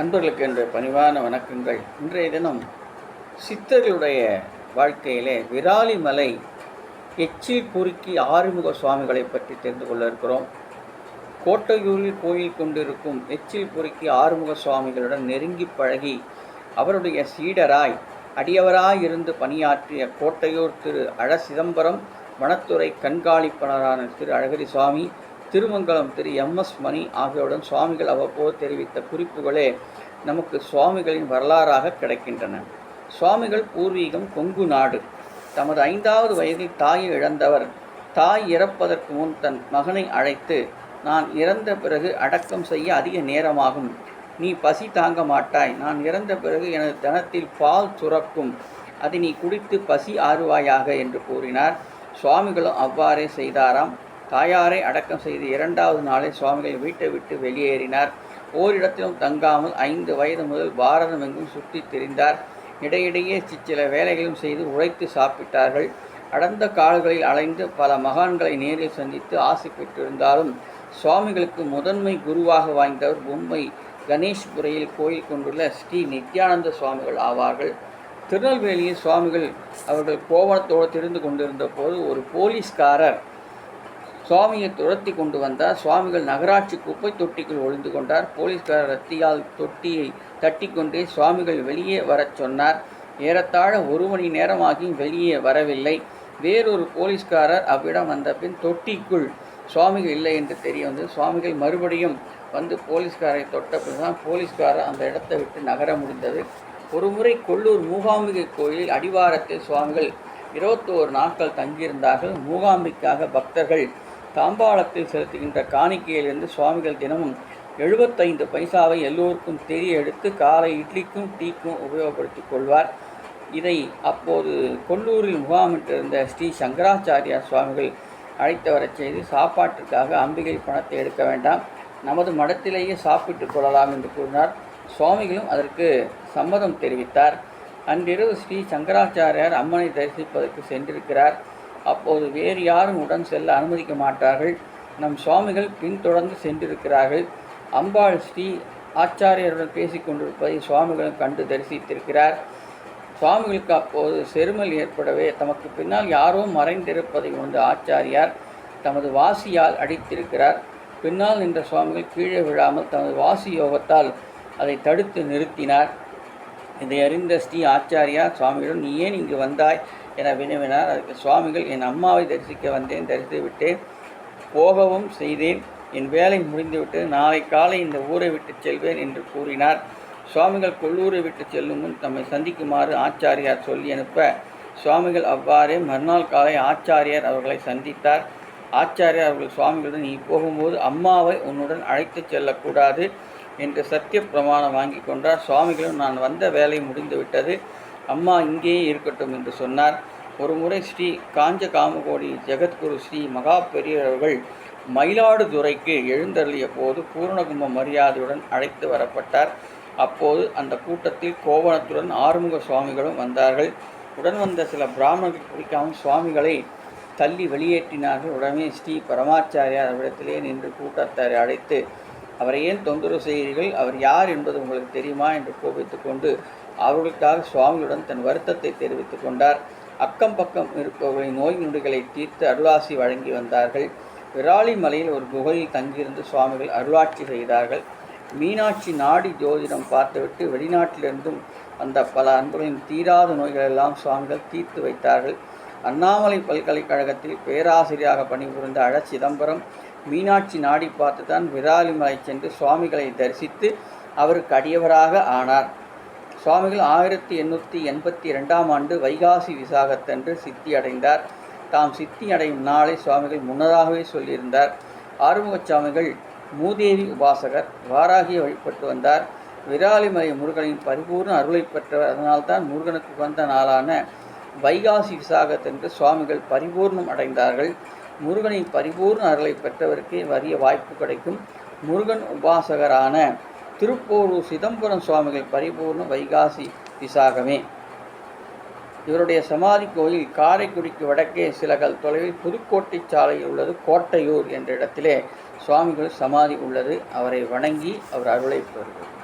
அன்பர்களுக்கு என்ற பணிவான வணக்கங்கள். இன்றைய தினம் சித்தர்களுடைய வாழ்க்கையிலே விராலிமலை எச்சில் குறுக்கி ஆறுமுக சுவாமிகளை பற்றி தெரிந்து கொள்ள இருக்கிறோம். கோட்டையூரில் கோயில் கொண்டிருக்கும் எச்சில் குறுக்கி ஆறுமுக சுவாமிகளுடன் நெருங்கி பழகி அவருடைய சீடராய் அடியவராய் இருந்து பணியாற்றிய கோட்டையூர் திரு அழ சிதம்பரம் வனத்துறை கண்காணிப்பாளரான திரு அழகிரி சுவாமி திருமங்கலம் திரு எம் எஸ் மணி ஆகியோருடன் சுவாமிகள் அவ்வப்போது தெரிவித்த குறிப்புகளே நமக்கு சுவாமிகளின் வரலாறாக கிடைக்கின்றன. சுவாமிகள் பூர்வீகம் கொங்கு நாடு. தமது ஐந்தாவது வயதில் தாயை இழந்தவர். தாய் இறப்பதற்கு முன் தன் மகனை அழைத்து நான் இறந்த பிறகு அடக்கம் செய்ய அதிக நேரமாகும். நீ பசி தாங்க மாட்டாய். நான் இறந்த பிறகு எனது தனத்தில் பால் சுரக்கும் அதை நீ குடித்து பசி ஆறுவாயாக என்று கூறினார். சுவாமிகளும் அவ்வாறே செய்தாராம். தாயாரை அடக்கம் செய்து இரண்டாவது நாளே சுவாமிகள் வீட்டை விட்டு வெளியேறினார். ஓரிடத்திலும் தங்காமல் ஐந்து வயது முதல் பாரதம் எங்கும் சுற்றித் திரிந்தார். இடையிடையே சிற்சில வேலைகளும் செய்து உழைத்து சாப்பிட்டார்கள். அடர்ந்த கால்களில் அலைந்து பல மகான்களை நேரில் சந்தித்து ஆசை பெற்றிருந்தாலும் சுவாமிகளுக்கு முதன்மை குருவாக வாய்ந்தவர் பொம்மை கணேஷ்புரையில் கோயில் கொண்டுள்ள ஸ்ரீ நித்யானந்த சுவாமிகள் ஆவார்கள். திருநெல்வேலியில் சுவாமிகள் அவர்கள் கோவணத்தோடு திரிந்து கொண்டிருந்த போது ஒரு போலீஸ்காரர் சுவாமியை துரத்தி கொண்டு வந்தார். சுவாமிகள் நகராட்சி குப்பை தொட்டிக்குள் ஒளிந்து கொண்டார். போலீஸ்காரர் ரத்தியால் தொட்டியை தட்டி கொண்டே சுவாமிகள் வெளியே வரச் சொன்னார். ஏறத்தாழ ஒரு மணி நேரமாகியும் வெளியே வரவில்லை. வேறொரு போலீஸ்காரர் அவ்விடம் வந்த பின் தொட்டிக்குள் சுவாமிகள் இல்லை என்று தெரிய வந்து சுவாமிகள் மறுபடியும் வந்து போலீஸ்காரை தொட்ட பிறகுதான் போலீஸ்காரர் அந்த இடத்தை விட்டு நகர முடிந்தது. ஒருமுறை கொள்ளூர் மூகாம்பிகை கோயிலில் அடிவாரத்தில் சுவாமிகள் இருபத்தோரு நாட்கள் தங்கியிருந்தார்கள். மூகாம்பிக்காக பக்தர்கள் தாம்பாளத்தில் செலுத்துகின்ற காணிக்கையிலிருந்து சுவாமிகள் தினமும் எழுபத்தைந்து பைசாவை எல்லோருக்கும் தெரிய எடுத்து காலை இட்லிக்கும் டீக்கும் உபயோகப்படுத்திக் கொள்வார். இதை அப்போது கொல்லூரில் முகாமிட்டிருந்த ஸ்ரீ சங்கராச்சாரியார் சுவாமிகள் அழைத்து வரச் செய்து சாப்பாட்டிற்காக அம்பிகை பணத்தை எடுக்க வேண்டாம். நமது மடத்திலேயே சாப்பிட்டு கொள்ளலாம் என்று கூறினார். சுவாமிகளும் அதற்கு சம்மதம் தெரிவித்தார். அன்றிரவு ஸ்ரீ சங்கராச்சாரியார் அம்மனை தரிசிப்பதற்கு சென்றிருக்கிறார். அப்போது வேறு யாரும் உடன் செல்ல அனுமதிக்க மாட்டார்கள். நம் சுவாமிகள் பின்தொடர்ந்து சென்றிருக்கிறார்கள். அம்பாள் ஸ்ரீ ஆச்சாரியருடன் பேசிக்கொண்டிருப்பதை சுவாமிகளும் கண்டு தரிசித்திருக்கிறார். சுவாமிகளுக்கு அப்போது செருமல் ஏற்படவே தமக்கு பின்னால் யாரோ மறைந்திருப்பதை உணர்ந்த ஆச்சாரியார் தமது வாசியால் அடித்திருக்கிறார். பின்னால் நின்ற சுவாமிகள் கீழே விழாமல் தமது வாசி யோகத்தால் அதை தடுத்து நிறுத்தினார். இதை அறிந்த ஸ்ரீ ஆச்சாரியார் சுவாமிகளும் நீ ஏன் இங்கு வந்தாய்? என வினவினார். அதற்கு சுவாமிகள் என் அம்மாவை தரிசிக்க வந்தேன் தரிசித்து விட்டேன். போகவும் செய்தேன். என் வேலை முடிந்துவிட்டு நாளை காலை இந்த ஊரை விட்டு செல்வேன் என்று கூறினார். சுவாமிகள் கொல்லூரை விட்டு செல்லும் முன் தம்மை சந்திக்குமாறு ஆச்சாரியார் சொல்லி அனுப்ப சுவாமிகள் அவ்வாறே மறுநாள் காலை ஆச்சாரியார் அவர்களை சந்தித்தார். ஆச்சாரியார் அவர்கள் சுவாமிகளுடன் நீ போகும்போது அம்மாவை உன்னுடன் அழைத்துச் செல்லக்கூடாது. என்று சத்திய பிரமாணம் வாங்கி கொண்டார். சுவாமிகளும் நான் வந்த வேலை முடிந்துவிட்டது அம்மா இங்கேயே இருக்கட்டும் என்று சொன்னார். ஒரு முறை ஸ்ரீ காஞ்ச காமகோடி ஜெகத்குரு ஸ்ரீ மகா பெரியவர்கள் மயிலாடுதுறைக்கு எழுந்தருளிய போது பூர்ணகும்ப மரியாதையுடன் அழைத்து வரப்பட்டார். அப்போது அந்த கூட்டத்தில் கோவணத்துடன் ஆறுமுக சுவாமிகளும் வந்தார்கள். உடன் வந்த சில பிராமணர்கள் பிடிக்காமல் சுவாமிகளை தள்ளி வெளியேற்றினார்கள். உடனே ஸ்ரீ பரமாச்சாரியார் இடத்திலே நின்று கூட்டத்தாரை அழைத்து அவரை ஏன் தொந்தரவு செய்கிறீர்கள்? அவர் யார் என்பது உங்களுக்கு தெரியுமா? என்று கோபித்து கொண்டு அவர்களுக்காக சுவாமியுடன் தன் வருத்தத்தை தெரிவித்துக் கொண்டார். அக்கம் பக்கம் இருப்பவர்களின் நோய் நொடிகளை தீர்த்து அருளாசி வழங்கி வந்தார்கள். விராலி மலையில் ஒரு குகையில் தங்கியிருந்து சுவாமிகள் அருளாட்சி செய்தார்கள். மீனாட்சி நாடி ஜோதிடம் பார்த்துவிட்டு வெளிநாட்டிலிருந்தும் அந்த பல அன்பர்களின் தீராத நோய்களெல்லாம் சுவாமிகள் தீர்த்து வைத்தார்கள். அண்ணாமலை பல்கலைக்கழகத்தில் பேராசிரியராக பணிபுரிந்த அழ சிதம்பரம் மீனாட்சி நாடி பார்த்து தான் விராலிமலை சென்று சுவாமிகளை தரிசித்து அவருக்கு அடியவராக ஆனார். சுவாமிகள் ஆயிரத்தி எண்ணூற்றி எண்பத்தி ரெண்டாம் ஆண்டு வைகாசி விசாகத்தன்று சித்தி அடைந்தார். தாம் சித்தி அடையும் நாளை சுவாமிகள் முன்னதாகவே சொல்லியிருந்தார். ஆறுமுக சுவாமிகள் மூதேவி உபாசகர் வாராகியை வழிபட்டு வந்தார். விராலிமலை முருகனின் பரிபூர்ண அருளை பெற்றவர் அதனால்தான் முருகனுக்கு வந்த நாளான வைகாசி விசாகத்தன்று சுவாமிகள் பரிபூர்ணம் அடைந்தார்கள். முருகனின் பரிபூர்ண அருளை பெற்றவருக்கே வறிய வாய்ப்பு கிடைக்கும். முருகன் உபாசகரான திருப்போரூர் சிதம்பரம் சுவாமிகள் பரிபூர்ண வைகாசி விசாகமே. இவருடைய சமாதி கோயில் காரைக்குடிக்கு வடக்கே சிலகல் தொலைவில் புதுக்கோட்டை சாலையில் உள்ளது. கோட்டையூர் என்ற இடத்திலே சுவாமிகள் சமாதி உள்ளது. அவரை வணங்கி அவர் அருளை பெறுகிறார்